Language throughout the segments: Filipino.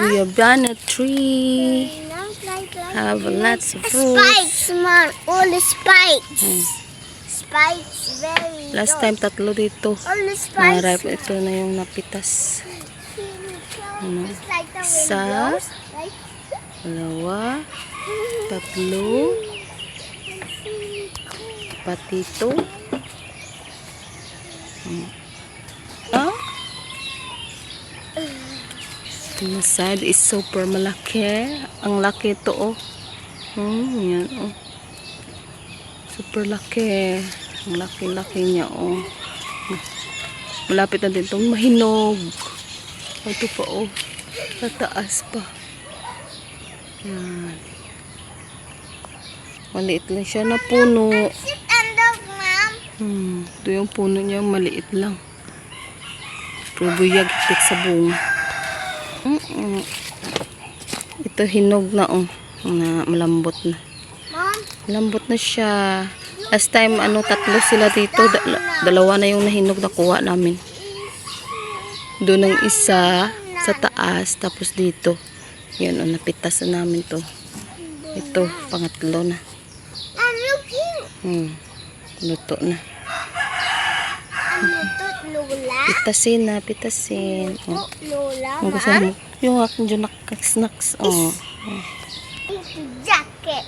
Guyabana tree. Not like, like Have lots of Spikes, fruits. man. All the spikes. Spikes, very Last time tatlo dito. All the spikes. Narap ito na yung napitas. Ano? Isa. Dalawa. Tatlo. Pati ito. Hmm. Ah? Yung side is super malaki. Ang laki ito, oh. Hmm, yan, oh. Super laki. Ang laki-laki niya, oh. Malapit na din itong mahinog. Ito pa, oh. Sa taas pa. Yan. Maliit lang siya na puno. Hmm, ito yung puno niya, maliit lang. Pero buyag sa bunga. Ito hinog na oh, na malambot na. Malambot na siya. Last time, ano, tatlo sila dito. Da- dalawa na yung nahinog na kuha namin. Doon ang isa sa taas, tapos dito. Yan, oh, napitas na namin to. Ito, pangatlo na. Hmm, luto na. Lola. Pitasin na, pitasin. Oh. Lola, Ang gusto mo, yung aking dyan snacks. Oh. Jacket.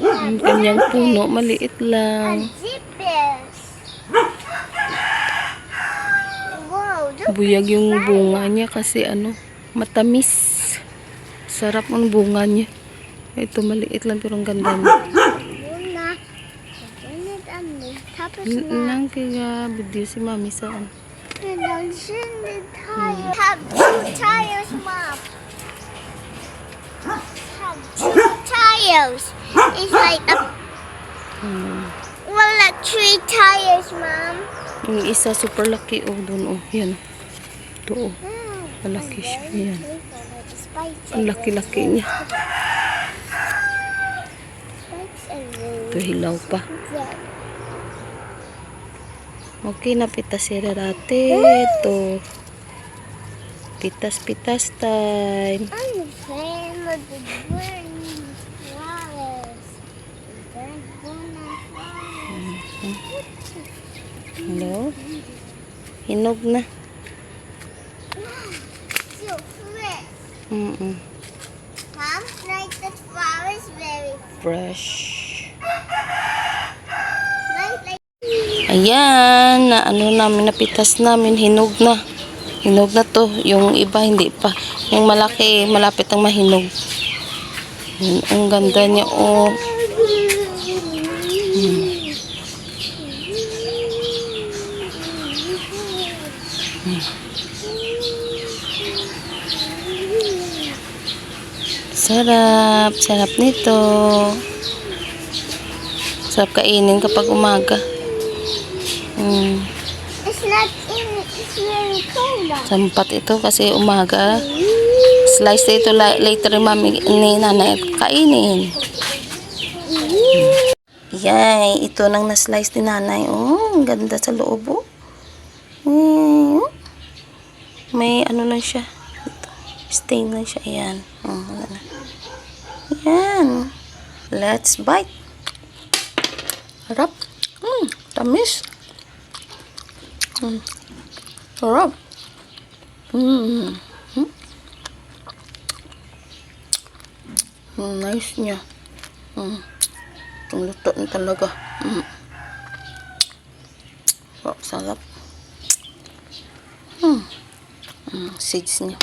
Ang kanyang puno, maliit lang. Buyag yung bunga niya kasi ano, matamis. Sarap ang bunga niya. Ito, maliit lang pero ang ganda niya. Luna. Ganit ang tapos N- na. Nang kaya video si mami saan? Have two tires, mom. Have two tires. It's like a Hmm. well, like three tires, mom. Yung isa super laki oh doon oh. Yan. Ito oh. Malaki siya. Yan. Ang laki-laki niya. Ito hilaw pa. Okay na pitas sila dati. Ito. Pitas-pitas time. I'm of the green flowers. Green flowers. Hello? Hinog na. So fresh. Mm-mm. Mom, like the flowers very Fresh. like like Ayan, na ano namin, napitas namin, hinog na. Hinog na to. Yung iba, hindi pa. Yung malaki, malapit ang mahinog. Yun, Ang ganda niya, oh. Sarap. Sarap nito. Sarap kainin kapag umaga. Mm. It's not in it's very cold. Sampat ito kasi umaga. Slice ito la- later mami ni nanay kainin. Yay, ito nang na-slice ni nanay. Oh, ganda sa loob oh. Mm. May ano lang siya. Ito. Stain lang siya. Ayan. Oh, wala na. Ayan. Let's bite. Harap. Mm, tamis. Mm. Sarap. Mm. Mm. Mm, nice niya. Mm. Ang luto na talaga. Mm. Oh, sarap. Mm. Mm, seeds niya.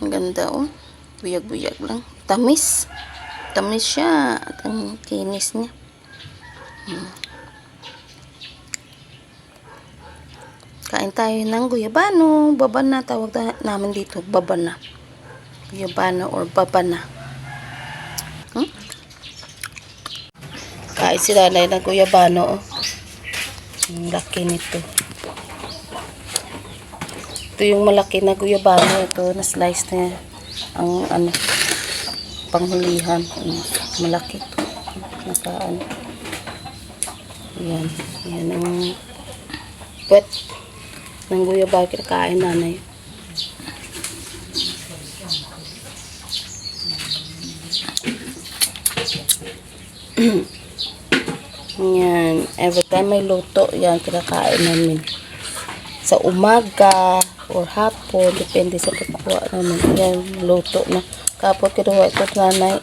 Ang ganda oh. Buyag-buyag lang. Tamis. Tamis siya. At ang kinis niya. Kain tayo ng guyabano. Babana. Tawag na, namin dito. Babana. Guyabano or babana. Hmm? Kain si Lalay ng guyabano. Oh. Ang laki nito. Ito yung malaki na guyabano. Ito na slice na ang ano panghulihan. Malaki ito. Naka ano. Yan. Yan ang wet ng guyaba kinakain nanay. yan. Every time may luto, yan, kinakain namin. Sa umaga or hapon, depende sa pagkuha namin. Yan, luto na. Kapot kinuha ito nanay.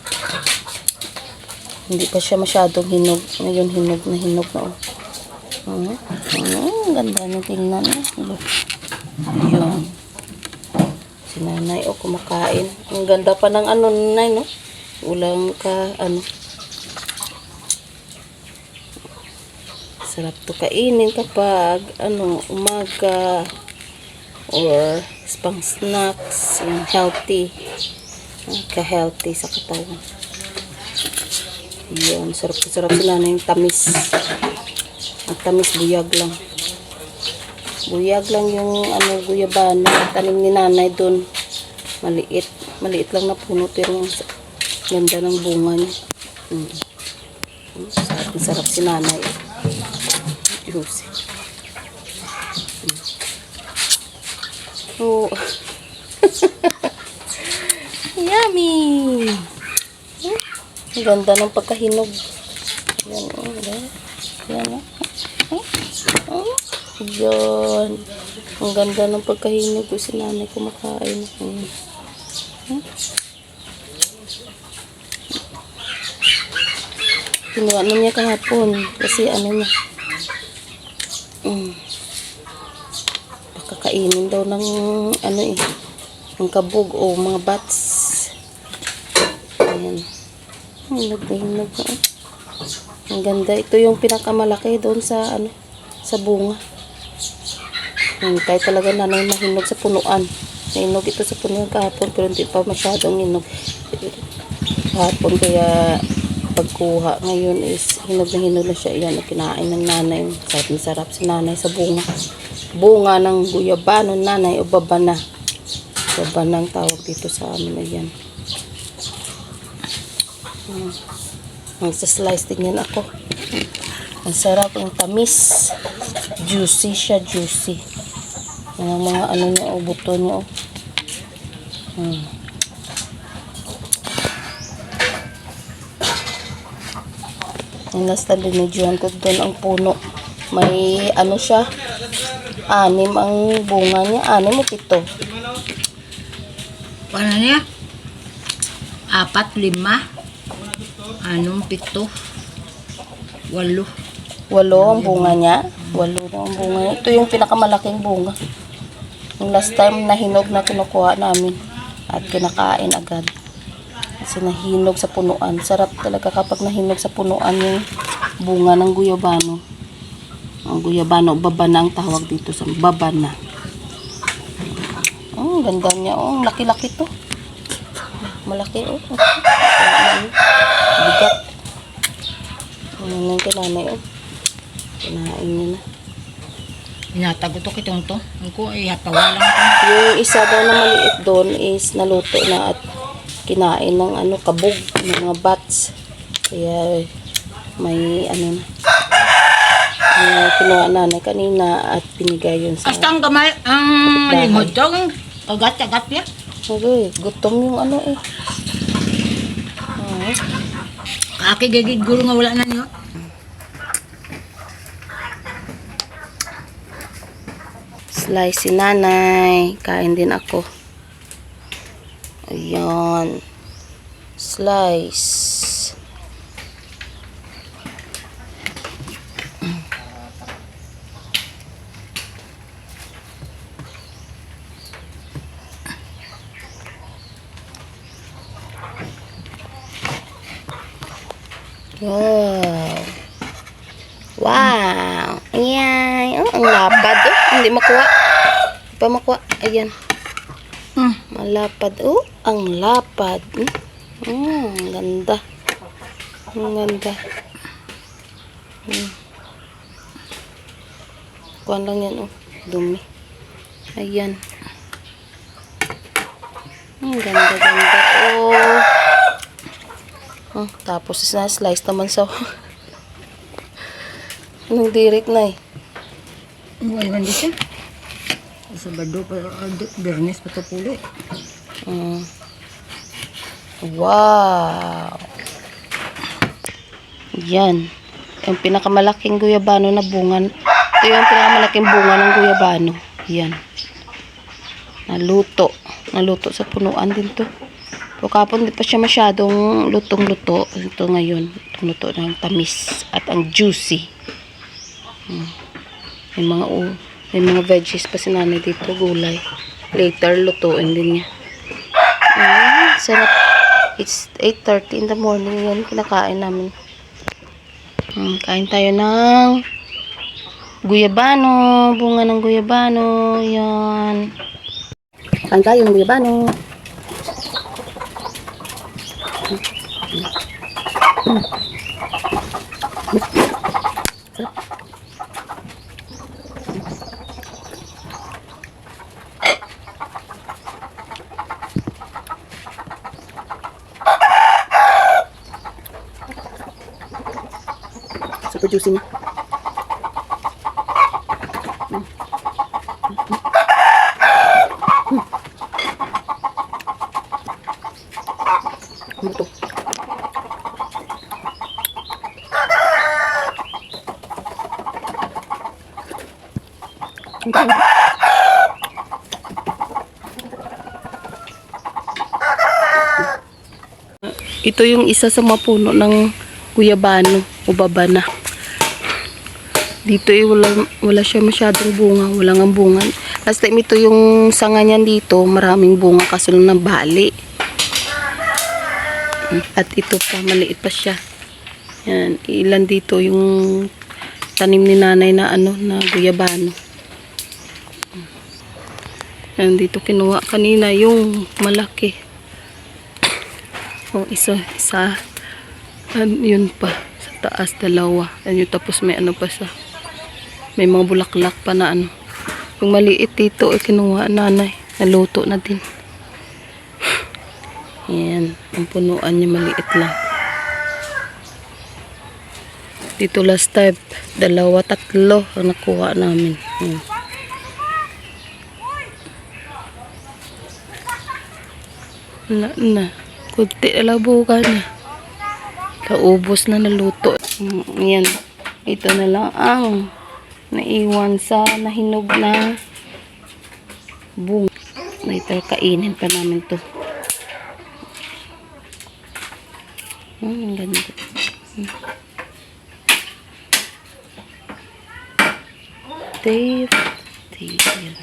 Hindi pa siya masyadong hinog. Ngayon, hinog na hinog na. Oh. Hmm, ganda ng tingnan. Oh. Ayun. Si nanay, oh, kumakain. Ang ganda pa ng ano, nanay, no? Ulang ka, ano. Sarap to kainin kapag, ano, umaga or pang snacks, yung healthy. Ah, Ka-healthy sa katawan. Yun, sarap-sarap sila na yung tamis. Ang tamis, buyag lang. Buyag lang yung ano, guyabana. Tanim ni nanay doon. Maliit. Maliit lang na puno pero ang ganda ng bunga niya. Mm. Mm, Sarap, sarap si nanay. Juicy. Mm. Oh. Yummy! Mm. Ang ganda ng pagkahinog. Yan, oh, yan. Yan, oh. Oh, Yan. Ang ganda ng pagkahinog ko si nanay kumakain. Mm. Hmm? Kinuha na niya kahapon kasi ano niya. Mm. Baka kainin daw ng ano eh. Ng kabog o mga bats. Ayan. Hinog na hinog na. oh. Ang ganda. Ito yung pinakamalaki doon sa ano sa bunga. Hintay talaga na nang mahinog sa punuan. Nahinog ito sa punuan kahapon pero hindi pa masyadong hinog. Kahapon kaya pagkuha ngayon is hinog na hinog na siya. Yan, kinain ng nanay. Sarap na sarap si nanay sa bunga. Bunga ng guyabano nanay o babana. Babana ang tawag dito sa amin. Ayan. Hmm. Ang slice tingnan ako. Ang sarap, ang tamis. Juicy siya, juicy. Ang mga ano niya, o buto niya, o. Hmm. Yung last time binidyohan ko doon ang puno. May ano siya, anim ang bunga niya. Anim o pito. Ano niya? Apat, lima, anong pito, walo. Walo ang bunga niya. Walo ang bunga niya. Ito yung pinakamalaking bunga. Yung last time nahinog na kinukuha namin. At kinakain agad. Kasi nahinog sa punuan. Sarap talaga kapag nahinog sa punuan yung bunga ng guyabano. Ang guyabano, babana ang tawag dito sa babana. Oh, ganda niya. Oh, laki-laki to. Malaki oh. Bigat. Ano nang kinanay oh. Kinain niya na. Inatago to kitong to. Ang ko, ihapawa lang to. Yung isa daw na maliit doon is naluto na at kinain ng ano kabog ng mga bats. Kaya may ano na. Kinuha nanay kanina at binigay yun sa... Hasta ang gamay, ang lingod to, ang kagat-kagat niya. Agoy, gutom yung ano eh. Aki gigid gulo nga wala na niyo. Slice si nanay. Kain din ako. Ayan. Slice. Wow. Wow. Ayan. Oh, ang lapad. Oh. Hindi makuha. Hindi pa makuha. Ayan. Hmm. Malapad. Oh, ang lapad. Hmm. Hmm, ang ganda. Ang ganda. Hmm. Kuhan lang yan, oh. Dumi. Ayan. Ang ganda, ganda. Oh. Oh, tapos na slice naman sa Anong direct na eh. Wala man di siya. Sabado pa, uh, Bernes pa to puli. Mm. Wow! Yan. Yung pinakamalaking guyabano na bunga. Ito yung pinakamalaking bunga ng guyabano. Yan. Naluto. Naluto sa punuan din to. So, kapon di pa siya masyadong lutong-luto. Ito ngayon. Luto ng tamis. At ang juicy. Mm. May mga u may mga veggies pa si nanay dito. Gulay. Later, lutuin din niya. Mm, sarap. It's 8.30 in the morning yan. Kinakain namin. Mm, kain tayo ng guyabano. Bunga ng guyabano. Yan. Kain tayo ng guyabano. Super juicy niya. Ano to? Ito yung isa sa mga puno ng guyabano o babana. Dito eh, wala, wala siya masyadong bunga. Wala nga bunga. Last time ito yung sanga niyan dito, maraming bunga kaso lang nabali. At ito pa, maliit pa siya. Yan, ilan dito yung tanim ni nanay na ano, na guyabano. Yan, dito kinuha kanina yung malaki. O, isa, isa. An, yun pa. Sa taas, dalawa. Yan yung tapos may ano pa sa may mga bulaklak pa na ano. Yung maliit dito, eh, kinuha nanay. Naluto na din. Yan. Ang punuan niya maliit lang. Dito last time, dalawa, tatlo ang nakuha namin. Yan. Wala na. Kunti na lang buka na. Kaubos na naluto. Mm, Yan. Ito na lang ang naiwan sa nahinog na bung. Later kainin pa namin to. Hmm, ang ganda. Hmm. Yan.